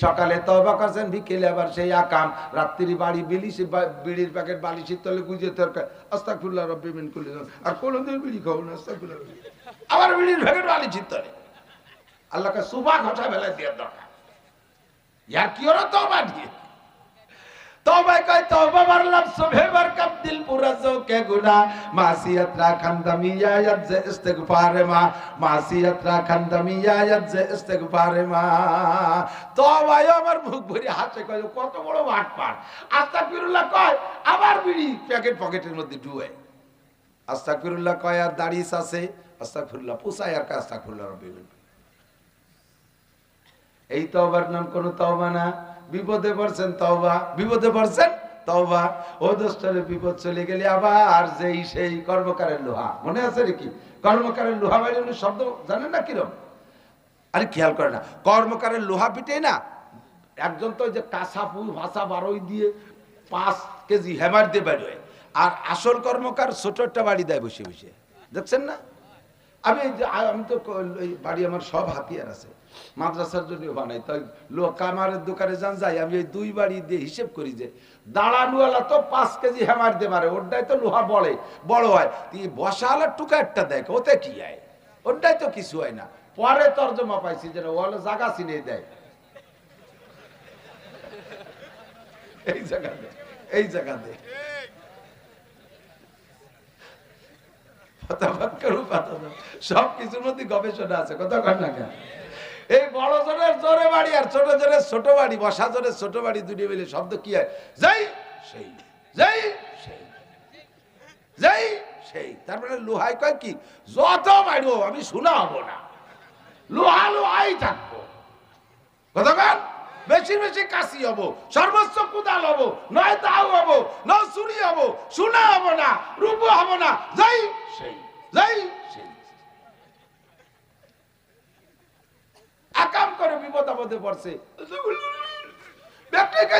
সকালে তবা করছেন, বিকেলে আবার সেই আকাম। রাত্রি বাড়ি বিলি সে বা- বিড়ির প্যাকেট বালিশের তলে গুজে তরকার। আস্তাকুল্লাহ রব্বি মিন কুল্লি আর কোনোদিন বিড়ি খাব না আস্তাকুল্লাহ। আবার বিড়ির প্যাকেট বালিশের তলে। আল্লাহকে সুবা ঘটা বেলায় দেওয়ার দরকার। ইয়ার কি ওরা তবা দিয়ে? তবে কয় তবে মারলাম, সবে বার কাম দিল পুরা জো কে গুনা মাসিয়াত রাখান যে মা। মাসিয়াত রাখান যে মা। আমার মুখ ভরে হাসে, কয়, কত বড় বাট পার আস্তাগফিরুল্লাহ কয়, আবার বিড়ি প্যাকেট পকেটের মধ্যে ডুবে আস্তাগফিরুল্লাহ কয়, আর দাড়িস আছে? আস্তাগফিরুল্লাহ পুসায় আর আস্তাগফিরুল্লাহ রব্বিল এই তওবার নাম কোন তওবা না। বিপদে পড়ছেন, তওবা। বিপদে পড়ছেন, তওবা। ও দোস্তরে বিপদ চলে গেলে আবার যেই সেই কর্মকারের লোহা। মনে আছে নাকি? কর্মকারের লোহা বাইরে শব্দ জানেন না কিরম? আরে খেয়াল করে না, কর্মকারের লোহা পিটে না। একজন তো যে কাঁচা ফুল ভাষা বারোই দিয়ে পাঁচ কেজি হেমার দিয়ে বেরোয় আর আসল কর্মকার ছোট একটা বাড়ি দেয় বসে বসে। দেখছেন না? আমি আমি তো বাড়ি আমার সব হাতিয়ার আছে। মাদ্রাসার জন্য বানাই। তাই লোক কামারের দোকানে যান, যাই, আমি এই দুই বাড়ি দিয়ে হিসেব করি যে দাঁড়ানুয়ালা তো পাঁচ কেজি হেমার দিয়ে মারে ওটাই তো লোহা বড়ে বড় হয়। তুই বসালা টুকা একটা দেখ, ওতে কি হয় ওটাই তো কিছু হয় না। পরে তর্জমা পাইছি যেন ওয়ালে জাগা চিনে দেয়। এই জায়গাতে এই জায়গাতে ফাতাফাক্কারু ফাতাফাক্কারু। সব কিছুর মধ্যে গবেষণা আছে, কথা কর না কেন? এই বড় জোরের জোরে বাড়ি আর ছোট জোরের ছোট বাড়ি, বসা জোরের ছোট বাড়ি দুটি মিলে শব্দ কি হয়? যাই, সেই যাই সেই যাই, সেই। তারপরে লোহাই কয় কি? যত মারবো আমি শোনা হব না। লোহা লোহাই থাকব। কতক্ষণ বেশি বেশি কাশি হব, সর্বোচ্চ কুদাল হব, নয় দাও হব, নয় চুরি হব সোনা হব না, রূপ হব না। যাই, সেই যাই, সেই। আকাম করে বিপদ আপদে পড়ছে।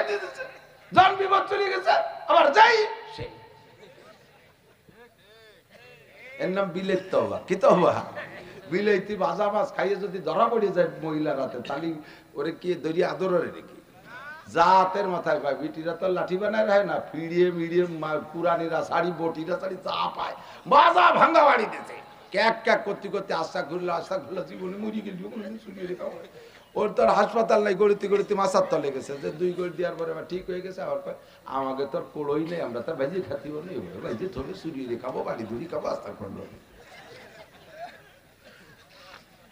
দিচ্ছে জন বিপদ চলে গেছে, আবার যাই এর নাম বিলেত তবা কি তবা বিলেতি ভাজা মাছ খাইয়ে যদি ধরা পড়ে যায় মহিলা রাতে তাহলে ওরে কি দরিয়া আদরের নাকি? জাতের মাথায় পায়, বিটিরা তো লাঠি বানায় রাখে না, ফিরিয়ে মিড়িয়ে পুরানিরা শাড়ি, বটিরা শাড়ি চা পায় বাজা ভাঙ্গা বাড়ি দিতে ক্যাক ক্যাক করতে করতে আশা ঘুরলো আশা ঘুরলো, জীবনে। ওর তোর হাসপাতাল নাই, গড়িতে গড়িতে মাসার যে দুই গড়ি দেওয়ার পরে আবার ঠিক হয়ে গেছে আবার আমাকে তোর কোড়োই নেই, আমরা তোর ভাইজি খাতিব নেই ভেজে থলে সুরিয়ে রেখাবো বাড়ি ধুরি খাব আস্থা করল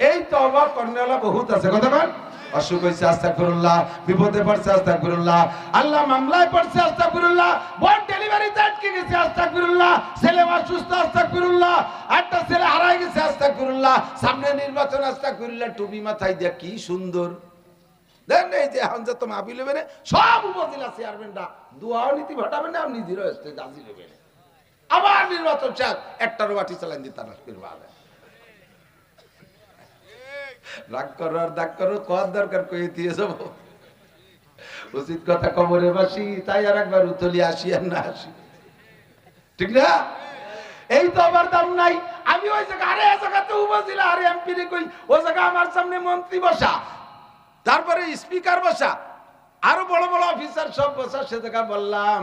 এই তবা কর্ণালা বহুত আছে কতক্ষণ অসুখ হয়েছে আস্তাগফিরুল্লাহ বিপদে পড়ছে আস্তাগফিরুল্লাহ আল্লাহ মামলায় পড়ছে আস্তাগফিরুল্লাহ বোন ডেলিভারিতে আটকে গেছে আস্তাগফিরুল্লাহ ছেলে অসুস্থ আস্তাগফিরুল্লাহ একটা ছেলে হারাই গেছে আস্তাগফিরুল্লাহ সামনে নির্বাচন আস্তাগফিরুল্লাহ টুপি মাথায় দিয়া, কি সুন্দর। দেন এই যে এখন যে তোমার আপিল হবে সব উপজেলা চেয়ারম্যানরা নীতি ঘটাবে না আজি নেবে আবার নির্বাচন চাক, একটারও বাটি চালান দিতে রাগ করো আর দাগ করো কর দরকার কই, দিয়ে যাব। উচিত কথা কবরে বাসি, তাই আর একবার উতলি আসি আর না আসি। ঠিক না? এই তো আমার দাম নাই। আমি ওই জায়গা, আরে জায়গাতে উপজেলা, আরে এমপি রে কই ও জায়গা আমার সামনে মন্ত্রী বসা, তারপরে স্পিকার বসা, আরও বড় বড় অফিসার সব বসা, সে জায়গা বললাম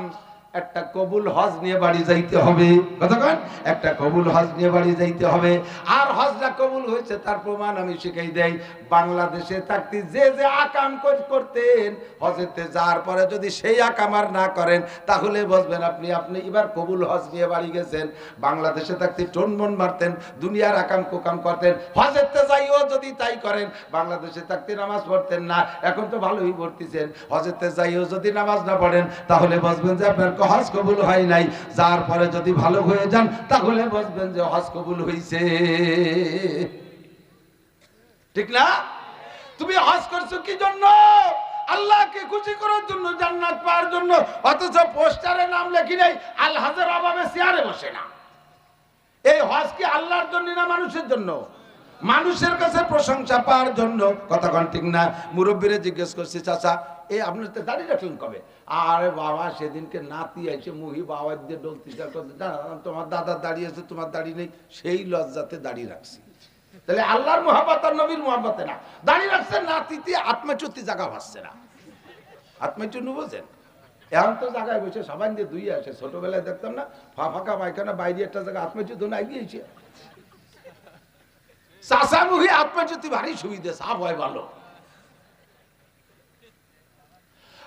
একটা কবুল হজ নিয়ে বাড়ি যাইতে হবে। কতক্ষণ একটা কবুল হজ নিয়ে বাড়ি যাইতে হবে। আর হজটা কবুল হয়েছে, তার প্রমাণ আমি শিখাই দেই। বাংলাদেশে থাকতে যে যে আকাম করতেন, হজেতে যাওয়ার পরে যদি সেই আকাম আর না করেন, তাহলে বুঝবেন আপনি আপনি এবার কবুল হজ নিয়ে বাড়ি গেছেন। বাংলাদেশে থাকতে টনমন মারতেন, দুনিয়ার আকাম কোকাম করতেন। হজেতে যাইও যদি তাই করেন, বাংলাদেশে থাকতে নামাজ পড়তেন না। এখন তো ভালোই পড়তেছেন। হজেতে যাইও যদি নামাজ না পড়েন, তাহলে বসবেন যে আপনার হজ কবুল হয় নাই। যার পরে যদি ভালো হয়ে যান, তাহলে বুঝবেন যে হজ কবুল হয়েছে ঠিক না? তুমি হজ করছ কি জন্য? আল্লাহকে খুশি করার জন্য, জান্নাত পাওয়ার জন্য। অথচ পোস্টারে নাম লেখি নাই, আল হাজার অভাবে চেয়ারে বসে না। এই হজ কি আল্লাহর জন্য না মানুষের জন্য? মানুষের কাছে প্রশংসা পাওয়ার জন্য। কতক্ষণ ঠিক না? মুরব্বীরে জিজ্ঞেস করছি, চাচা এই আপনার তো দাড়ি রাখলেন কবে? আরে বাবা, সেদিনকে নাতি আছে মুহি বাবা দিয়ে ডলতি তোমার দাদার দাড়ি আছে, তোমার দাড়ি নেই, সেই লজ্জাতে দাড়ি রাখছি। তাহলে আল্লাহর মোহাম্মত আর নবীর মোহাম্মতে না। দাঁড়িয়ে রাখছেন নাতিতে আত্মচ্যুতি জায়গা ভাসছে না। আত্মচ্যুতি বোঝেন? এখন তো জায়গায় বসে সবাই দিয়ে দুই আসে ছোটবেলায় দেখতাম না, ফা ফাঁকা পায়খানা, বাইরে একটা জায়গা আত্মচ্যুতি না গিয়েছে। চাষামুখী আত্মচ্যুতি ভারী সুবিধে সাফ হয় ভালো।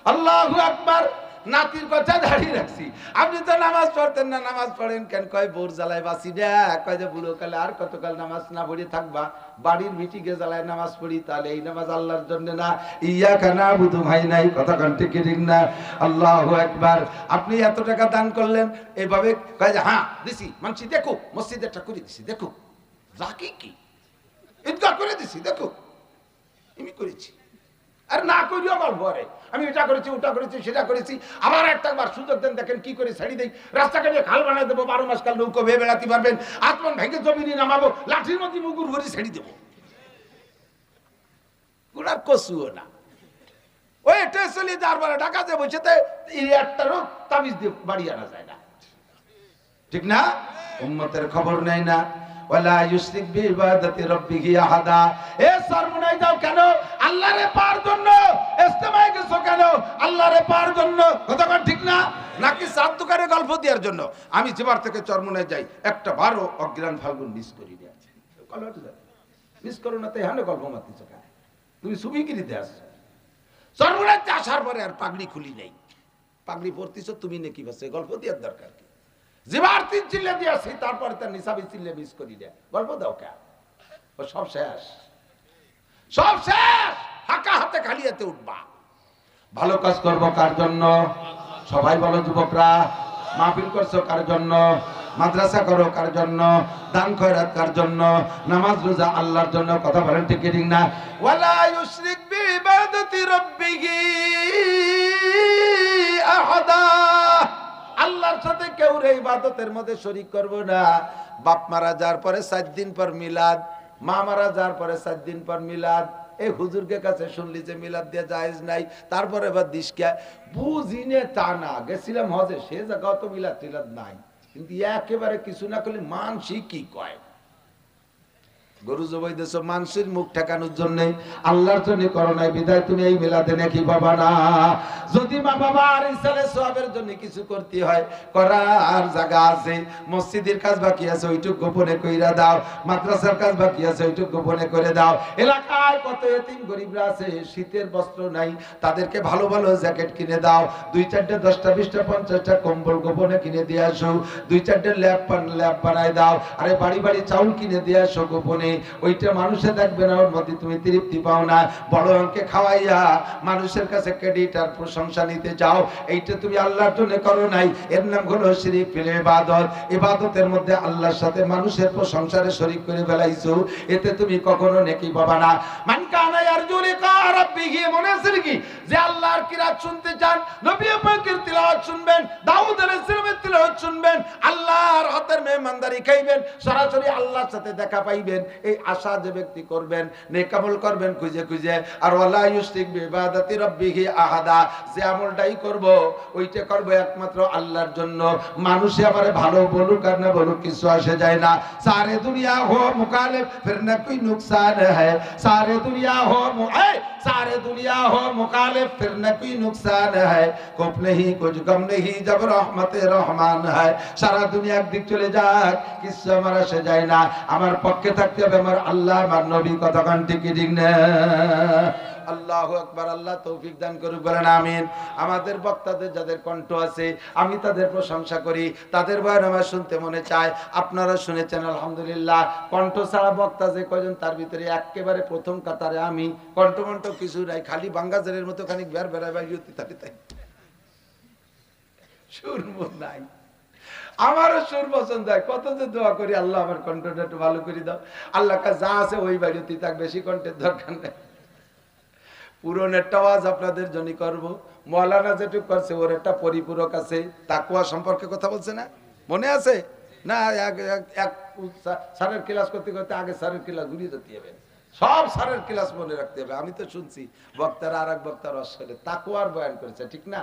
আল্লাহ আকবার। নাতির কথা দাঁড়িয়ে রাখছি। আপনি তো নামাজ পড়তেন না, নামাজ পড়েন কেন? কয়, বোর জ্বালায় বাসি না কয় যে, বুড়ো কালে আর কতকাল নামাজ না পড়ে থাকবা? বাড়ির মিটিকে জ্বালায় নামাজ পড়ি, তাহলে এই নামাজ আল্লাহর জন্য না। ইয়া কানা বুধু ভাই নাই, কথা কান্টি ঠিক না? আল্লাহ একবার আপনি এত টাকা দান করলেন এইভাবে কয় যে হ্যাঁ দিছি, মানছি, দেখো মসজিদেরটা করে দিছি, দেখো। রাখি কি? ঈদগাহ করে দিছি, দেখো। আমি করেছি। আর না করিও আমার ঘরে। আমি এটা করেছি, ওটা করেছি, সেটা করেছি। আবার একটা বার সুযোগ দেন, দেখেন কি করে ছাড়ি দেই। রাস্তাঘাটে খাল বানাই দেবো, বারো মাস কাল নৌকো বেয়ে বেড়াতে পারবেন। আত্মন ভেঙে জমিনে নামাবো, লাঠির মধ্যে মুগুর ভরে ছেড়ে দেবো। কচুও না। ওই টেসলি তাবিজ দিয়ে বাড়ি আনা যায় না। ঠিক না? উম্মতের খবর নেই না। ওয়ালা ইউশরিক বিইবাদাতি রাব্বিহি আহাদা। এ সরমুনাই দাও কেন? আল্লাহরে পার জন্য ইস্তেমায় গেছো কেন? আল্লাহরে পার জন্য। কথা কন ঠিক না? নাকি সাত দোকানে গল্প দেওয়ার জন্য? আমি যেবার থেকে চরমুনায় যাই, একটা বারো অজ্ঞান ফাল্গুন মিস করি মিস করো না তাই হানে গল্প মারতেছো কেন? তুমি সুবিগিরিতে আসছো? চরমুনাইতে আসার পরে আর পাগড়ি খুলি নেই। পাগড়ি পরতেছো, তুমি নাকি বাসে? গল্প দেওয়ার দরকার কি? যেবার তিন চিল্লে দিয়েছি তারপরে তার নিসাবি চিল্লে মিস করি না গল্প দাও কে ও সব শেষ। সব শেষ। ফাঁকা হাতে খালি হাতে উঠবা। ভালো কাজ করব কার জন্য? সবাই বলো যুবকরা মাহফিল করছ কার জন্য? মাদ্রাসা করো কার জন্য? দান খয়রাত কার জন্য? নামাজ রোজা আল্লাহর জন্য কথা বলেন ঠিক ঠিক না? ওয়ালা ইউশরিক বিইবাদাতি রাব্বিহি আহাদা। আল্লাহর সাথে কেউ রে ইবাদতের মধ্যে শরিক করব না। বাপ মারা যাওয়ার পরে সাত দিন পর মিলাদ। মা মারা যাওয়ার পরে সাত দিন পর মিলাদ এই হুজুরকে কাছে শুনলি যে মিলাদ দিয়ে জায়েজ নাই, তারপরে এবার দিসকে বুঝিনে তা না গেছিলাম হজে, সে জায়গাও তো মিলাদ টিলাদ নাই। কিন্তু একেবারে কিছু না করলে মানসি কি কয়? গরু জবাই দেশ মানুষের মুখ ঠেকানোর জন্য আল্লাহর জন্য করো নাই, বিদায় তুমি এই মিলাতে নাকি বাবা না। যদি মা বাবা আর ইসালে সোয়াবের জন্য কিছু করতে হয়, করার জায়গা আছে। মসজিদের কাজ বাকি আছে, ওইটুক গোপনে কইরা দাও। মাদ্রাসার কাজ বাকি আছে, ওইটুক গোপনে করে দাও। এলাকায় কত এতিম গরিবরা আছে, শীতের বস্ত্র নাই, তাদেরকে ভালো ভালো জ্যাকেট কিনে দাও। দুই চারটে, দশটা, বিশটা, পঞ্চাশটা কম্বল গোপনে কিনে দিয়ে আসো। দুই চারটে ল্যাব ল্যাব বানায় দাও। আরে বাড়ি বাড়ি চাউল কিনে দিয়ে আসো গোপনে। ওইটা মানুষে দেখবে না, ওর মধ্যে তুমি তৃপ্তি পাও না। বড় অঙ্কে খাওয়াইয়া মানুষের কাছে ক্রেডিট আর প্রশংসা নিতে এইটা তুমি আল্লাহর জন্য করো নাই। এর নাম হলো শিরিক ফিলে ইবাদত। ইবাদতের মধ্যে আল্লাহর সাথে মানুষের প্রশংসারে শরীক করে বেলাইছো এতে তুমি কখনো নেকি পাবা না। মান আর ইয়ারজু লিকা রাব্বিহি, মনে আছে যে আল্লাহর কিরাত শুনতে চান, নবী পাকের তিলাওয়াত শুনবেন, দাউদ আলাইহিস সালামের তিলাওয়াত শুনবেন, আল্লাহর হাতের মেহমানদারি খাইবেন, সরাসরি আল্লাহর সাথে দেখা পাইবেন, এই আশা যে ব্যক্তি করবেন নেকামল করবেন খুঁজে খুঁজে, আর ওয়ালা ইউসিক বিবাদাতি রাব্বিহি আহাদা, যে আমলটাই করব, ওইটা করব একমাত্র আল্লাহর জন্য। মানুষে আমারে ভালো বলুক আর না বলুক, কিছু আসে যায় না। সারে দুনিয়া হো মুকালেব, ফির না কোনো নুকসান হ্যায় সারে দুনিয়া হো মুআ সারে দুনিয়া হো মুকালেব फिर न कोई नुकसान है कुछ नहीं कुछ गम नहीं जब रहमत রহমান হয় সারা দুনিয়া একদিক চলে যাক কিছু আমার আসে যায় না আমার পক্ষে থাকতে হবে আমার আল্লাহ আমার নবী কতক্ষণ টিকি ঠিক না আল্লাহ আকবার, আল্লাহ তৌফিক দান করুক, বলেন আমিন। আমাদের বক্তাদের যাদের কণ্ঠ আছে, আমি তাদের প্রশংসা করি। তাদের বয়ান আমার শুনতে মনে চায়। আপনারা শুনেছেন, আলহামদুলিল্লাহ। কণ্ঠ ছাড়া বক্তা যে কয়জন, তার ভিতরে একেবারে প্রথম কাতারে আমি। কণ্ঠ মন্ঠ কিছু নাই, খালি বাঙ্গাজারের মতো খানিক বের বেড়ায় বাইরে তাই তাই। সুর নাই। আমারও সুর পছন্দ হয়। কত যে দোয়া করি, আল্লাহ আমার কণ্ঠটা একটু ভালো করে দাও। আল্লাহ যা আছে, ওই বাড়িতে থাক, বেশি কণ্ঠের দরকার নেই। পুরনের আওয়াজ আপনাদের জন্য করব। মৌলানা যেটুক করছে, ওর একটা পরিপূরক আছে। তাকুয়া সম্পর্কে কথা বলছে না? মনে আছে? না, এক স্যারের ক্লাস করতে করতে আগে স্যারের ক্লাস ঘুরিয়ে হবে। সব স্যারের ক্লাস মনে রাখতে হবে। আমি তো শুনছি, বক্তারা আর এক বক্তার অশ্বরে তাকুয়ার বয়ান করেছে, ঠিক না?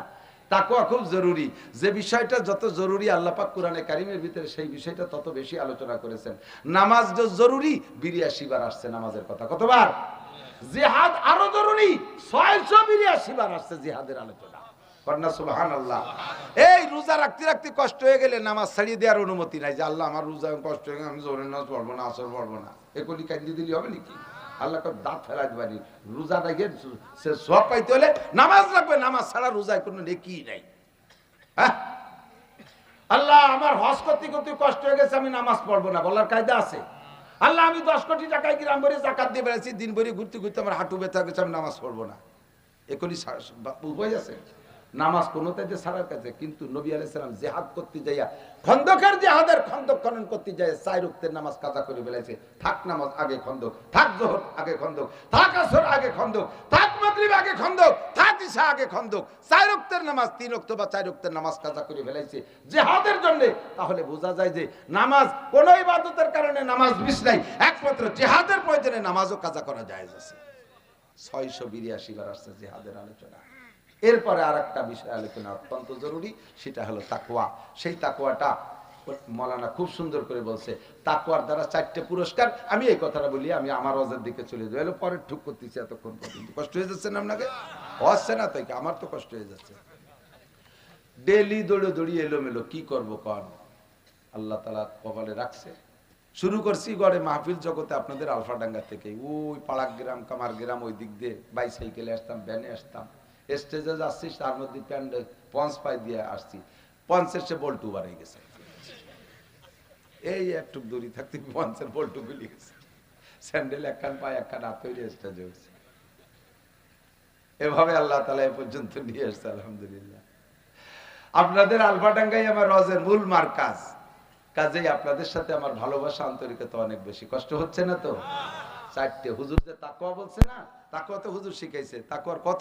তাকুয়া খুব জরুরি। যে বিষয়টা যত জরুরি আল্লাহ পাক কোরআনে কারিমের ভিতরে, সেই বিষয়টা তত বেশি আলোচনা করেছেন। নামাজ জরুরি, বিরিয়াশি বার আসছে নামাজের কথা। কতবার? জিহাদ আরও জরুরি। ছয়শো বিরিয়াশি বার আসছে জিহাদের আলোচনা। এই রোজা রাখতে রাখতে কষ্ট হয়ে গেলে নামাজ ছাড়িয়ে দেওয়ার অনুমতি নাই যে, আল্লাহ, আমার রোজা কষ্ট হয়ে গেলে আমি পড়ব না, আসর পড়ব না। দিলি হবে নাকি? আল্লাহ দাঁত দিবানি রোজা রেখে, সে সব পাইতে হলে নামাজ রাখবে। নামাজ ছাড়া রোজায় কোনো নেকি নাই। হ্যাঁ? আল্লাহ, আমার হজ করতে করতে কষ্ট হয়ে গেছে, আমি নামাজ পড়ব না। বলার কায়দা আছে? আল্লাহ, আমি দশ কোটি টাকায় গ্রাম ভরে জাকাত দিয়ে বেড়াচ্ছি দিন ভরে ঘুরতে ঘুরতে আমার হাঁটু ব্যথা গেছে আমি নামাজ পড়ব না। এখনই উপায় আছে নামাজ কোনো তাইতে ছাড়ার কাছে কিন্তু নবী আলাইসালাম জেহাদ করতে যাইয়া, খন্দকের জেহাদের খন্দক খনন করতে যায় চাই রক্তের নামাজ কাজা করে বেলাইছে থাক নামাজ আগে খন্দক, থাক জোহর আগে খন্দক, থাক আসর আগে খন্দক, থাক মাগরিব আগে খন্দক, থাক ইসা আগে খন্দক চাই রক্তের নামাজ, তিন রক্ত বা চাই রক্তের নামাজ কাজা করে ফেলাইছে। জেহাদের জন্য তাহলে বোঝা যায় যে নামাজ কোন ইবাদতের কারণে নামাজ মিস নাই, একমাত্র জেহাদের প্রয়োজনে নামাজও কাজা করা যায় আছে। ছয়শো বিরিয়াশি বার আসছে জেহাদের আলোচনা। এরপরে আর একটা বিষয় আলোচনা অত্যন্ত জরুরি, সেটা হলো তাকুয়া সেই তাকুয়াটা মৌলানা খুব সুন্দর করে বলছে তাকুয়ার দ্বারা চারটে পুরস্কার, আমি এই কথাটা বলি, আমি আমার অজের দিকে চলে যাই। পরে ঠুক করতেছি এতক্ষণ পর্যন্ত। কষ্ট হয়ে যাচ্ছে না আপনাকে? হচ্ছে না তাইকে আমার তো কষ্ট হয়ে যাচ্ছে। ডেলি দৌড়ে দৌড়িয়ে এলোমেলো, কি করব কন? আল্লাহ তালা কপালে রাখছে। শুরু করছি গড়ে মাহফিল জগতে আপনাদের আলফাডাঙ্গা থেকে। ওই পাড়াক গ্রাম, কামার গ্রাম, ওই দিক দিয়ে বাইসাইকেলে আসতাম, ভ্যানে আসতাম। স্টেজে যাচ্ছি, তার মধ্যে প্যান্ড পঞ্চ পাই দিয়ে আসছি। পঞ্চের সে বল্টু বাড়াই গেছে। এই একটু দূরি থাকতে পঞ্চের বল্টু গুলি গেছে স্যান্ডেল একখান পায় একখান হাত স্টেজে উঠছে। এভাবে আল্লাহ তালা এ পর্যন্ত নিয়ে এসছে, আলহামদুলিল্লাহ। আপনাদের আলফাডাঙ্গাই আমার রজের মূল মার্কাজ। কাজেই আপনাদের সাথে আমার ভালোবাসা, আন্তরিকতা অনেক বেশি। কষ্ট হচ্ছে না তো? চারটে হুজুর যে তাকুয়া বলছে না তাকুয়া তো হুজুর শিখাইছে। তাকুয়ার কত